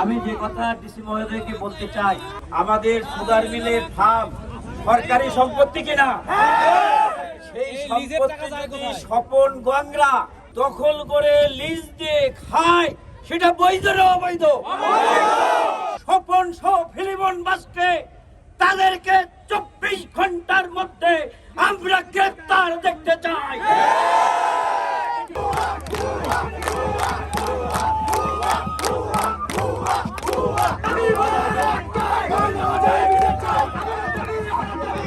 আমি যে কথা ডিসি মহোদয়কে বলতে চাই আমাদের সুগার মিলের ফার্ম সরকারি সম্পত্তি কিনা? সেই সম্পত্তি যদি স্বপন গোয়াংরা দখল করে লিজ দিয়ে খায় সেটা বৈধ না অবৈধ? স্বপন সহ ফিলিমন বাসকে তাদেরকে চব্বিশ ঘণ্টার মধ্যে আমরা গ্রেপ্তার দেখতে চাই।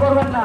করবেন না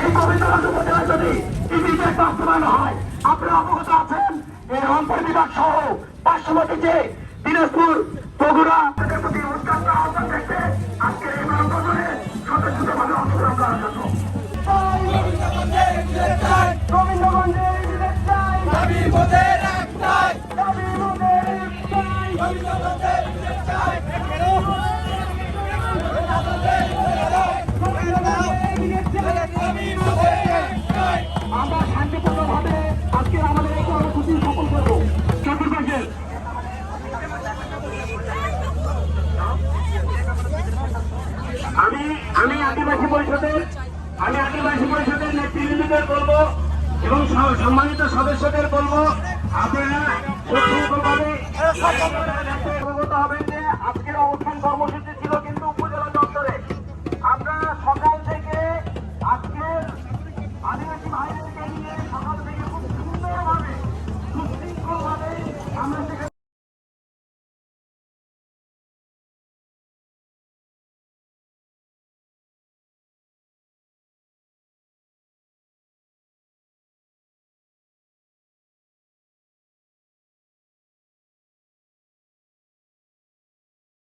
এই গোবিন্দগঞ্জ উপজেলায় যদি বাস্তবায়ন হয় আপনারা অবগত আছেন এই রংপুর বিভাগ সহ পার্শ্ববর্তী যে দিনাজপুর বগুড়া আমরা শান্তিপূর্ণভাবে আজকে আমাদের আমি আদিবাসী পরিষদের, আমি আদিবাসী পরিষদের নেতৃবৃন্দদের বলব এবং সম্মানিত সদস্যদের বলব